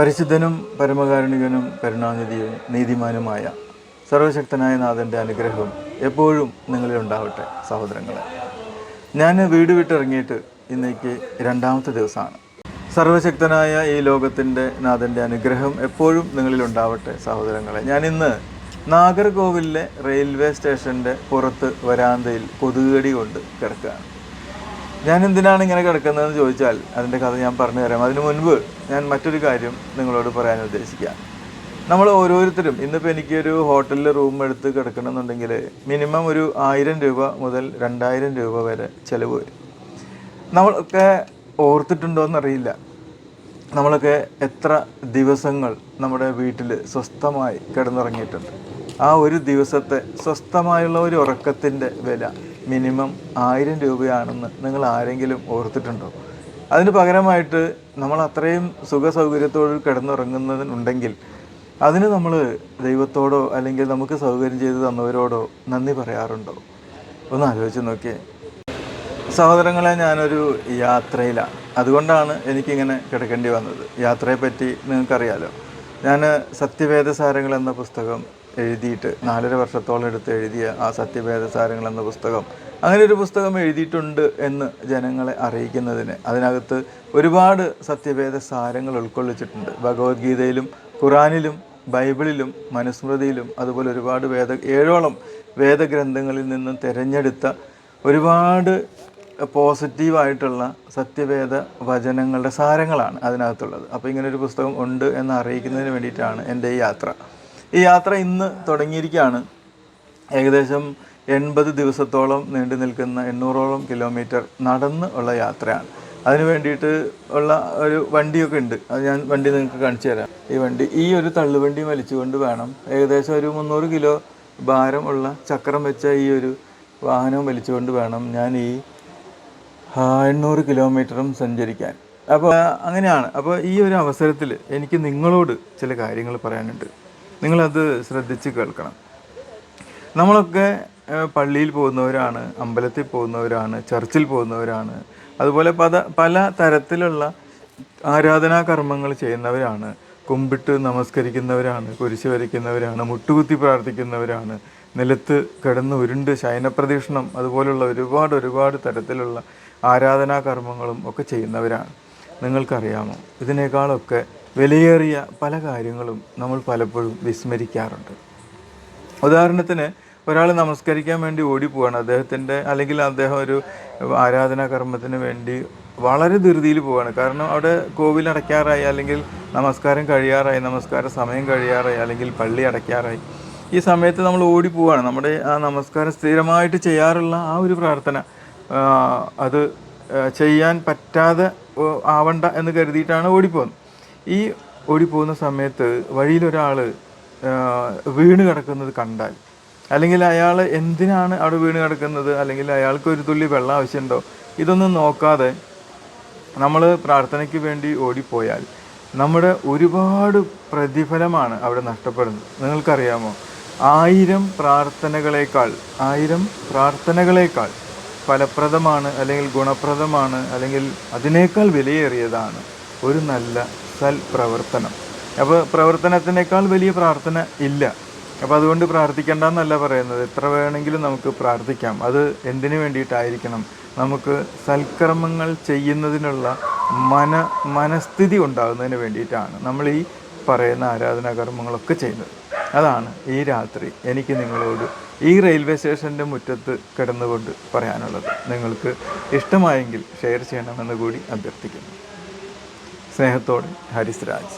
പരിശുദ്ധനും പരമകാരുണികനും കരുണാനിധിയും നീതിമാനുമായ സർവശക്തനായ നാഥന്റെ അനുഗ്രഹം എപ്പോഴും നിങ്ങളിലുണ്ടാവട്ടെ സഹോദരങ്ങളെ. ഞാൻ വീട് വിട്ടിറങ്ങിയിട്ട് ഇന്നേക്ക് രണ്ടാമത്തെ ദിവസമാണ്. സർവശക്തനായ ഈ ലോകത്തിന്റെ നാഥന്റെ അനുഗ്രഹം എപ്പോഴും നിങ്ങളിലുണ്ടാവട്ടെ സഹോദരങ്ങളെ. ഞാനിന്ന് നാഗർകോവിലിലെ റെയിൽവേ സ്റ്റേഷന്റെ പുറത്ത് വരാന്തയിൽ കൊതുകടി കൊണ്ട് കിടക്കുകയാണ്. ഞാൻ എന്തിനാണ് ഇങ്ങനെ കിടക്കുന്നതെന്ന് ചോദിച്ചാൽ അതിന്റെ കഥ ഞാൻ പറഞ്ഞു തരാം. അതിനു മുൻപ് ഞാൻ മറ്റൊരു കാര്യം നിങ്ങളോട് പറയാൻ ഉദ്ദേശിക്കാം. നമ്മൾ ഓരോരുത്തരും ഇന്നിപ്പോൾ എനിക്കൊരു ഹോട്ടലിൽ റൂം എടുത്ത് കിടക്കണമെന്നുണ്ടെങ്കിൽ മിനിമം ഒരു ആയിരം രൂപ മുതൽ രണ്ടായിരം രൂപ വരെ ചിലവ് വരും. നമ്മളൊക്കെ ഓർത്തിട്ടുണ്ടോ എന്നറിയില്ല നമ്മളൊക്കെ എത്ര ദിവസങ്ങൾ നമ്മുടെ വീട്ടിൽ സ്വസ്ഥമായി കിടന്നിറങ്ങിയിട്ടുണ്ട്. ആ ഒരു ദിവസത്തെ സ്വസ്ഥമായുള്ള ഒരു ഉറക്കത്തിന്റെ വില മിനിമം ആയിരം രൂപയാണെന്ന് നിങ്ങൾ ആരെങ്കിലും ഓർത്തിട്ടുണ്ടോ? അതിന് പകരമായിട്ട് നമ്മൾ അത്രയും സുഖ സൗകര്യത്തോട് കിടന്നുറങ്ങുന്നതിനുണ്ടെങ്കിൽ അതിന് നമ്മൾ ദൈവത്തോടോ അല്ലെങ്കിൽ നമുക്ക് സൗകര്യം ചെയ്ത് തന്നവരോടോ നന്ദി പറയാറുണ്ടോ? ഒന്ന് ആലോചിച്ച് നോക്കിയേ. സഹോദരങ്ങളെ ഞാനൊരു യാത്രയിലാണ് അതുകൊണ്ടാണ് എനിക്കിങ്ങനെ കിടക്കേണ്ടി വന്നത്. യാത്രയെപ്പറ്റി നിങ്ങൾക്കറിയാലോ. ഞാൻ സത്യവേദസാരങ്ങൾ എന്ന പുസ്തകം എഴുതിയിട്ട് നാലര വർഷത്തോളം എടുത്ത് എഴുതിയ ആ സത്യവേദസാരങ്ങൾ എന്ന പുസ്തകം. അങ്ങനെ ഒരു പുസ്തകം എഴുതിയിട്ടുണ്ട് എന്ന് ജനങ്ങളെ അറിയിക്കുന്നതിന് അതിനകത്ത് ഒരുപാട് സത്യഭേദ സാരങ്ങൾ ഉൾക്കൊള്ളിച്ചിട്ടുണ്ട്. ഭഗവത്ഗീതയിലും ഖുറാനിലും ബൈബിളിലും മനുസ്മൃതിയിലും അതുപോലെ ഒരുപാട് വേദ ഏഴോളം വേദഗ്രന്ഥങ്ങളിൽ നിന്നും തിരഞ്ഞെടുത്ത ഒരുപാട് പോസിറ്റീവായിട്ടുള്ള സത്യവേദ വചനങ്ങളുടെ സാരങ്ങളാണ് അതിനകത്തുള്ളത്. അപ്പോൾ ഇങ്ങനൊരു പുസ്തകം ഉണ്ട് എന്ന് അറിയിക്കുന്നതിന് വേണ്ടിയിട്ടാണ് എന്റെ ഈ യാത്ര. ഈ യാത്ര ഇന്ന് തുടങ്ങിയിരിക്കുകയാണ്. ഏകദേശം എൺപത് ദിവസത്തോളം നീണ്ടു നിൽക്കുന്ന എണ്ണൂറോളം കിലോമീറ്റർ നടന്ന് ഉള്ള യാത്രയാണ്. അതിന് വേണ്ടിയിട്ട് ഉള്ള ഒരു വണ്ടിയൊക്കെ ഉണ്ട്. അത് ഞാൻ വണ്ടി നിങ്ങൾക്ക് കാണിച്ചു തരാം. ഈ വണ്ടി ഈ ഒരു തള്ളുവണ്ടി വലിച്ചുകൊണ്ട് വേണം. ഏകദേശം ഒരു മുന്നൂറ് കിലോ ഭാരം ഉള്ള ചക്രം വെച്ച ഈ ഒരു വാഹനം വലിച്ചുകൊണ്ട് വേണം ഞാൻ ഈ എണ്ണൂറ് കിലോമീറ്ററും സഞ്ചരിക്കാൻ. അപ്പോൾ അങ്ങനെയാണ്. അപ്പോൾ ഈ ഒരു അവസരത്തിൽ എനിക്ക് നിങ്ങളോട് ചില കാര്യങ്ങൾ പറയാനുണ്ട്. നിങ്ങളത് ശ്രദ്ധിച്ച് കേൾക്കണം. നമ്മളൊക്കെ പള്ളിയിൽ പോകുന്നവരാണ് അമ്പലത്തിൽ പോകുന്നവരാണ് ചർച്ചിൽ പോകുന്നവരാണ് അതുപോലെ പല പല തരത്തിലുള്ള ആരാധനാ കർമ്മങ്ങൾ ചെയ്യുന്നവരാണ്. കുമ്പിട്ട് നമസ്കരിക്കുന്നവരാണ് കുരിശ് വരയ്ക്കുന്നവരാണ് മുട്ടുകുത്തി പ്രാർത്ഥിക്കുന്നവരാണ് നിലത്ത് കിടന്ന് ഉരുണ്ട് ശയനപ്രദീക്ഷണം അതുപോലുള്ള ഒരുപാട് ഒരുപാട് തരത്തിലുള്ള ആരാധനാ കർമ്മങ്ങളും ഒക്കെ ചെയ്യുന്നവരാണ്. നിങ്ങൾക്കറിയാമോ? ഇതിനേക്കാളൊക്കെ വിലയേറിയ പല കാര്യങ്ങളും നമ്മൾ പലപ്പോഴും വിസ്മരിക്കാറുണ്ട്. ഉദാഹരണത്തിന് ഒരാൾ നമസ്കരിക്കാൻ വേണ്ടി ഓടിപ്പോവാണ്. അദ്ദേഹത്തിന്റെ അല്ലെങ്കിൽ അദ്ദേഹം ഒരു ആരാധനാ കർമ്മത്തിന് വേണ്ടി വളരെ ധൃതിയിൽ പോവാണ്. കാരണം അവിടെ കോവിൽ അടയ്ക്കാറായി അല്ലെങ്കിൽ നമസ്കാരം കഴിയാറായി നമസ്കാര സമയം കഴിയാറായി അല്ലെങ്കിൽ പള്ളി അടയ്ക്കാറായി. ഈ സമയത്ത് നമ്മൾ ഓടിപ്പോവാണ്. നമ്മുടെ ആ നമസ്കാരം സ്ഥിരമായിട്ട് ചെയ്യാറുള്ള ആ ഒരു പ്രാർത്ഥന അത് ചെയ്യാൻ പറ്റാതെ ആവണ്ട എന്ന് കരുതിയിട്ടാണ് ഓടിപ്പോകുന്നത് ഈ ഓടിപ്പോകുന്ന സമയത്ത് വഴിയിലൊരാൾ വീണ് കിടക്കുന്നത് കണ്ടാൽ അല്ലെങ്കിൽ അയാൾ എന്തിനാണ് അവിടെ വീണ് കിടക്കുന്നത് അല്ലെങ്കിൽ അയാൾക്ക് ഒരു തുള്ളി വെള്ളം ആവശ്യമുണ്ടോ ഇതൊന്നും നോക്കാതെ നമ്മൾ പ്രാർത്ഥനയ്ക്ക് വേണ്ടി ഓടിപ്പോയാൽ നമ്മുടെ ഒരുപാട് പ്രതിഫലമാണ് അവിടെ നഷ്ടപ്പെടുന്നത്. നിങ്ങൾക്കറിയാമോ? ആയിരം പ്രാർത്ഥനകളേക്കാൾ ആയിരം പ്രാർത്ഥനകളേക്കാൾ ഫലപ്രദമാണ് അല്ലെങ്കിൽ ഗുണപ്രദമാണ് അല്ലെങ്കിൽ അതിനേക്കാൾ വിലയേറിയതാണ് ഒരു നല്ല സൽപ്രവർത്തനം അപ്പോൾ പ്രവർത്തനത്തിനേക്കാൾ വലിയ പ്രാർത്ഥന ഇല്ല. അപ്പോൾ അതുകൊണ്ട് പ്രാർത്ഥിക്കേണ്ട എന്നല്ല പറയുന്നത്. എത്ര വേണമെങ്കിലും നമുക്ക് പ്രാർത്ഥിക്കാം. അത് എന്തിനു വേണ്ടിയിട്ടായിരിക്കണം? നമുക്ക് സൽക്കർമ്മങ്ങൾ ചെയ്യുന്നതിനുള്ള മന മനസ്ഥിതി ഉണ്ടാകുന്നതിന് വേണ്ടിയിട്ടാണ് നമ്മൾ ഈ പറയുന്ന ആരാധനാ കർമ്മങ്ങളൊക്കെ ചെയ്യുന്നത്. അതാണ് ഈ രാത്രി എനിക്ക് നിങ്ങളോട് ഈ റെയിൽവേ സ്റ്റേഷന്റെ മുറ്റത്ത് കിടന്നുകൊണ്ട് പറയാനുള്ളത്. നിങ്ങൾക്ക് ഇഷ്ടമായെങ്കിൽ ഷെയർ ചെയ്യണമെന്ന് കൂടി അഭ്യർത്ഥിക്കുന്നു. സ്നേഹത്തോടെ ഹരിസ് രാജ്